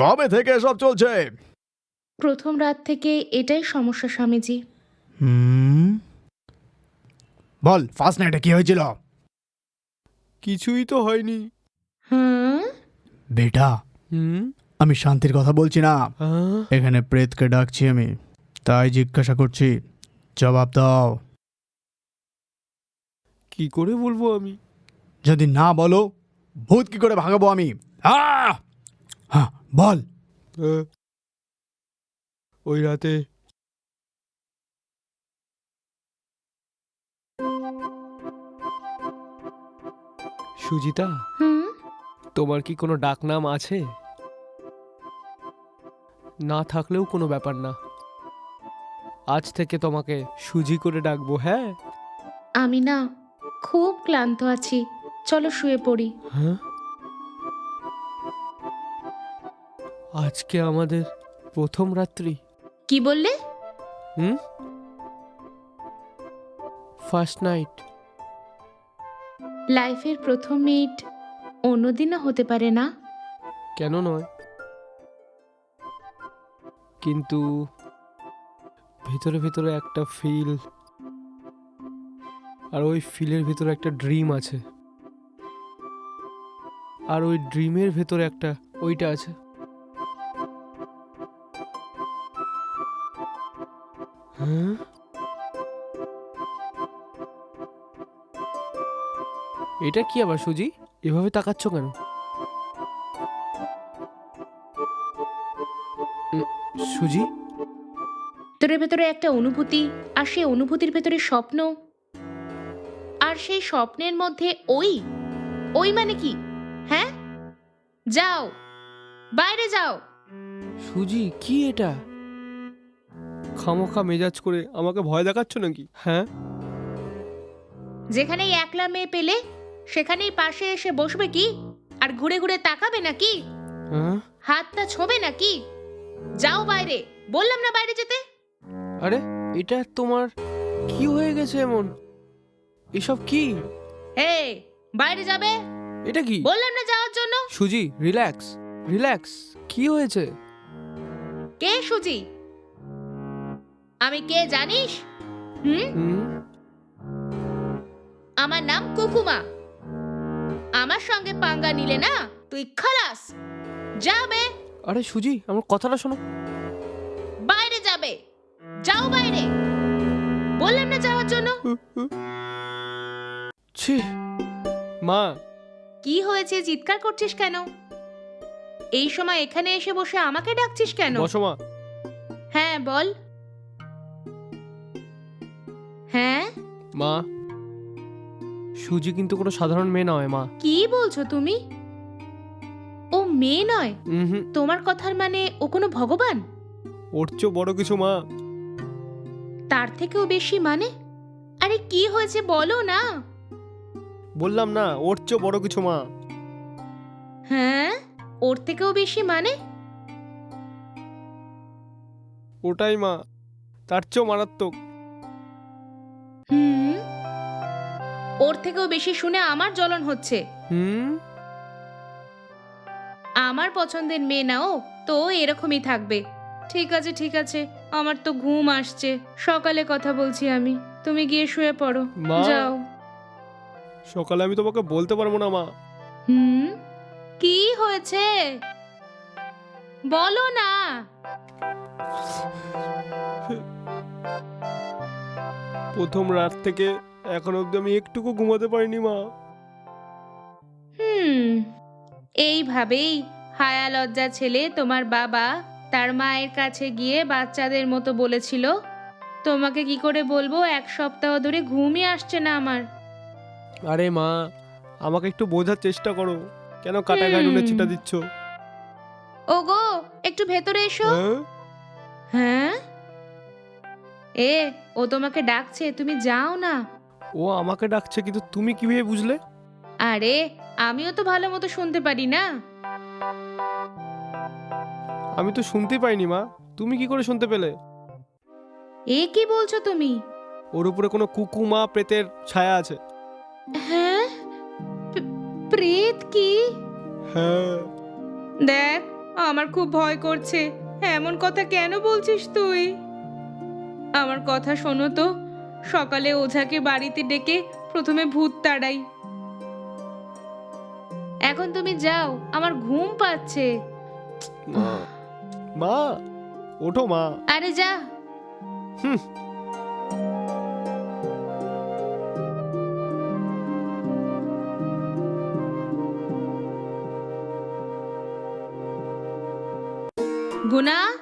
কবে থেকে এসব চলছে? প্রথম রাত থেকে এটাই সমস্যা স্বামীজি। হুম? বল ফার্স্ট নাইটে কি হয়েছিল? কিছুই তো হয়নি। হ্যাঁ বেটা হুম? আমি শান্তির কথা বলছি না। হ্যাঁ? এখানে প্রেতকে ডাকছি আমি তাই জিজ্ঞাসা করছি। জবাব দাও। কি করে বলব আমি? যদি না বলো ভূত কি করে ভাগাবো আমি? আহ! হ্যাঁ বল। হ্যাঁ। ওই রাতে সুজিতা হুম? তোমার কি কোনো ডাকনাম আছে? না থাকলেও কোনো ব্যাপার না। আজ থেকে তোমাকে সুজি করে ডাকবো হ্যাঁ? আমি না খুব ক্লান্ত আছি। চলো শুয়ে পড়ি। হ্যাঁ? আজকে আমাদের প্রথম রাত্রি। কি বললে? হুম? ফার্স্ট নাইট লাইফের প্রথম মিট অন্যদিনও হতে পারে না। কেন নয়? কিন্তু ভেতরে ভেতরে একটা ফিল আর ওই ফিলের ভেতরে একটা ড্রিম আছে। আর ওই ড্রিমের ভেতরে একটা ওইটা আছে। এটা কি আবার সুজি? এভাবে তাকাচ্ছ কেন? উম, সুজি? তোর ভেতরে একটা অনুভূতি আর সেই অনুভূতির ভেতরে স্বপ্ন। আর সেই স্বপ্নের মধ্যে ওই? ওই মানে কি? হ্যাঁ? যাও। বাইরে যাও। সুজি কি এটা? খামোখা মেজাজ করে আমাকে ভয় দেখাচ্ছ নাকি? হ্যাঁ? যেখানেই একলা মেয়ে পেলে সেখানেই পাশে এসে বসবে কি? আর ঘুরে ঘুরে তাকাবে নাকি? হ্যাঁ? হাতটা ছোবে নাকি? যাও বাইরে বললাম না বাইরে যেতে। আরে এটা তোমার কি হয়ে গেছে এমন? এসব কি? হে বাইরে যাবে? এটা কি? বললাম না যাওয়ার জন্য। সুজি রিল্যাক্স রিল্যাক্স কি হয়েছে? কে সুজি? আমি কে জানিস? হুম? আমার নাম কুকুমা। আমার সঙ্গে পাঙ্গা নিলে না তুই খালাস। যাবে আরে সুজি আমার কথাটা শোনো। বাইরে যাবে যাও বাইরে। বললাম না যাওয়ার জন্য। ছি। মা। কি হয়েছে? চিৎকার করছিস কেন? এই সময় এখানে এসে বসে আমাকে ডাকছিস কেন? বসো মা। হ্যাঁ বল। হ্যাঁ? মা। সুজি কিন্তু কোনো সাধারণ মেয়ে নয় মা। কি বলছো তুমি? ও মেয়ে নয়? হুম। তোমার কথার মানে ও কোনো ভগবান? ওর চেয়েও বড় কিছু মা। তার থেকেও বেশি মানে? আরে কি হয়েছে বলো না। বললাম না ওর চেয়েও বড় কিছু মা। হ্যাঁ? ওর থেকেও বেশি মানে? ওটাই মা। তার চেয়েও মারাত্মক। ওর থেকেও বেশি শুনে আমার জ্বলন হচ্ছে। হুম? আমার পছন্দের মেয়ে না ও তো এরকমই থাকবে। ঠিক আছে ঠিক আছে আমার তো ঘুম আসছে। সকালে কথা বলছি আমি। তুমি গিয়ে শুয়ে পড়ো। মা। যাও। সকালে আমি তোমাকে বলতে পারব না মা। হুম? কি হয়েছে? বলো না। প্রথম রাত থেকে এখন অবধি আমি একটুকু ঘুমাতে পারিনি মা। হুম এইভাবেই হায়া লজ্জা ছেলে তোমার বাবা তার মায়ের কাছে গিয়ে বাচ্চাদের মতো বলেছিল তোমাকে কি করে বলব এক সপ্তাহ ধরে ঘুমই আসছে না আমার। আরে মা আমাকে একটু বোঝার চেষ্টা করো কেন কাটা গায়ে নুনের। ছিটা দিচ্ছ? ওগো একটু ভেতরে এসো। হ্যাঁ? হ্যাঁ? এ ও তোমাকে ডাকছে তুমি যাও না। ও আমাকে ডাকছে কিন্তু তুমি কীভাবে বুঝলে? আরে আমিও তো ভালো মতো শুনতে পারি না। আমি তো শুনতে পাইনি মা। তুমি কি করে শুনতে পেলে? এ কি বলছো তুমি? ওর উপরে কোনো কুকুমা প্রেতের ছায়া আছে। হ্যাঁ? প্রে- প্রেত কি? হ্যাঁ। দেখ আমার খুব ভয় করছে। এমন কথা কেন বলছিস তুই? আমার কথা শোনো তো। সকালে ওঝাকে বাড়িতে ডেকে প্রথমে ভূত তাড়াই। এখন তুমি যাও আমার ঘুম পাচ্ছে। মা মা ওঠো মা। আরে যা। হুম। গুনা?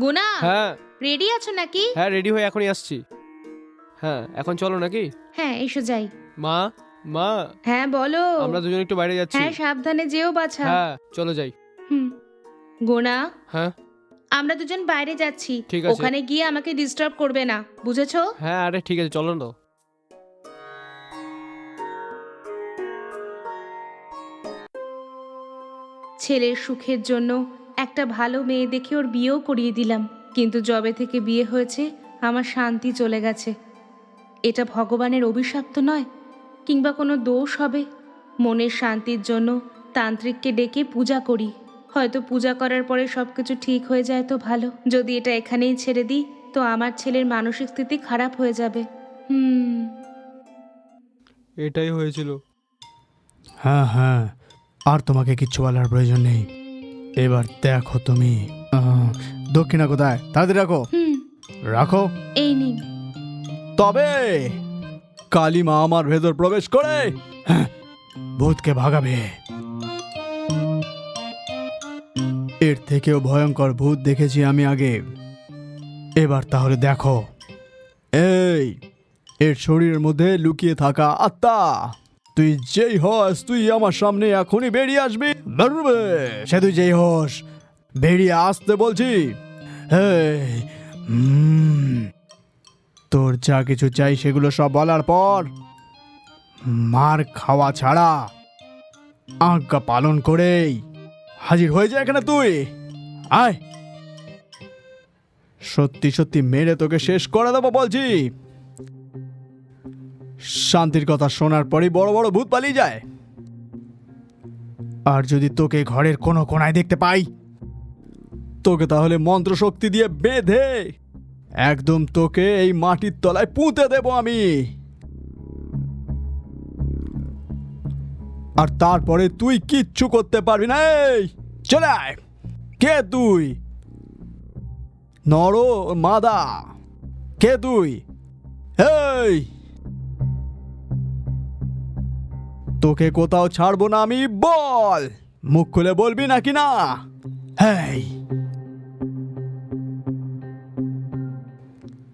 গুনা? হ্যাঁ। রেডি আছো নাকি? হ্যাঁ রেডি হয়ে এখনই আসছি। হ্যাঁ এখন চলো নাকি? হ্যাঁ এসো যাই। মা মা। হ্যাঁ বলো। আমরা দুজন একটু বাইরে যাচ্ছি। হ্যাঁ সাবধানে যেও বাছা। হ্যাঁ চলো যাই। হুম। গোনা হ্যাঁ। আমরা দুজন বাইরে যাচ্ছি। ঠিক আছে। ওখানে গিয়ে আমাকে ডিস্টার্ব করবে না বুঝেছ? হ্যাঁ আরে ঠিক আছে চলো না। ছেলের সুখের জন্য একটা ভালো মেয়ে দেখে ওর বিয়েও করিয়ে দিলাম। কিন্তু জবে থেকে বিয়ে হয়েছে আমার শান্তি চলে গেছে। এটা ভগবানের অভিশাপ তো নয় কিংবা কোনো দোষ হবে। মনের শান্তির জন্য তান্ত্রিককে ডেকে পূজা করি। হয়তো পূজা করার পরে সব কিছু ঠিক হয়ে যায় তো ভালো। যদি এটা এখানেই ছেড়ে দিই তো আমার ছেলের মানসিক স্থিতি খারাপ হয়ে যাবে। হুম। এটাই হয়েছিল। হ্যাঁ হ্যাঁ। আর তোমাকে কিচ্ছু বলার প্রয়োজন নেই। এবার দেখো তুমি। আহ, দক্ষিণা কোথায়? তাড়াতাড়ি রাখো। হুম। রাখো। এই নিন। তবে কালিমা আমার ভেতর প্রবেশ করে হ্যাঁ, ভূতকে ভাগাবে। এর থেকেও ভয়ঙ্কর ভূত দেখেছি আমি আগে। এবার তাহলে দেখো। এই এর শরীরের মধ্যে লুকিয়ে থাকা আত্মা। তুই যেই হস তুই আমার সামনে এখনই বেরিয়ে আসবি। সে তুই যেই হস বেরিয়ে আসতে বলছি। হুম তোর যা কিছু চাই সেগুলো সব বলার পর মার খাওয়া ছাড়া আজ্ঞা পালন করেই হাজির হয়ে যায় এখানে তুই। আয়। সত্যি সত্যি মেরে তোকে শেষ করে দেবো বলছি। শান্তির কথা শোনার পরই বড় বড় ভূত পালিয়ে যায়। আর যদি তোকে ঘরের কোনো কোনায় দেখতে পাই, তোকে তাহলে মন্ত্র শক্তি দিয়ে বেঁধে একদম তোকে এই মাটির তলায় পুঁতে দেব আমি। আর তারপরে তুই কিচ্ছু করতে পারবি না, এই, চলে আয়। কে তুই? নর মাদা। কে তুই? এই। তোকে কোথাও ছাড়বো না আমি, বল। মুখ খুলে বলবি নাকি না?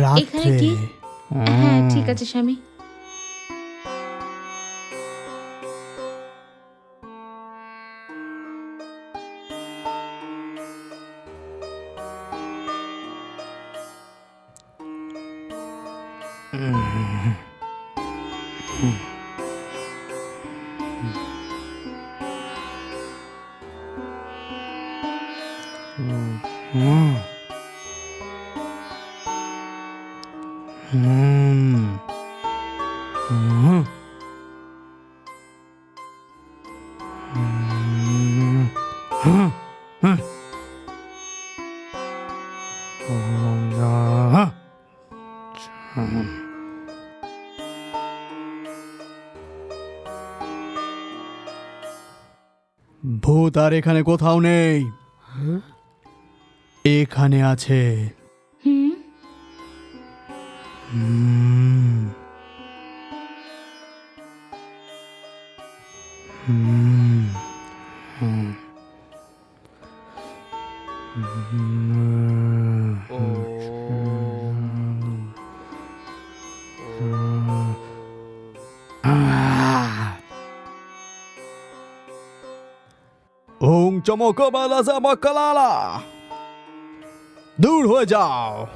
রাত্রে। কি? হ্যাঁ ঠিক আছে স্বামী। ভূত আর এখানে কোথাও নেই। হ্যাঁ? এখানে আছে। হুম। চমকবালা জামাকালালা দূর হয়ে যাও।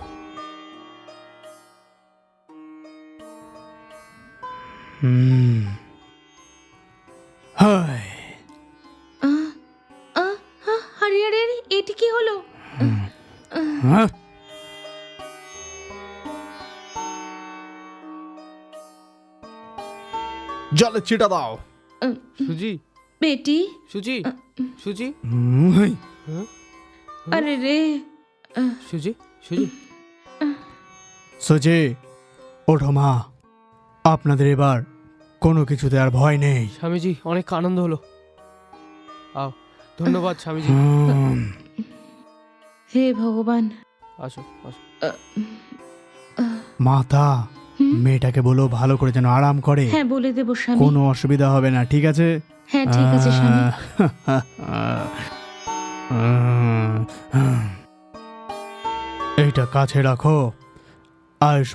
হুম। হায়। আরে আরে এটি কি হলো? হ্যাঁ জলে ছিটা দাও। সুজি। বেটি? সুজি সুজি। আরে রে সুজি সুজি। সুচি ওঠো মা। আপনাদের এবার কোনো কিছুতে আর ভয় নেই। স্বামীজি অনেক আনন্দ হলো। আও ধন্যবাদ স্বামীজি। হে ভগবান। আসো আসো। মাতা? মেয়েটাকে বলো ভালো করে যেন আরাম করে। হ্যাঁ বলে দেবো স্বামী। কোনো অসুবিধা হবে না ঠিক আছে? হ্যাঁ ঠিক আছে স্বামী। এইটা কাছে রাখো। আয়ুষ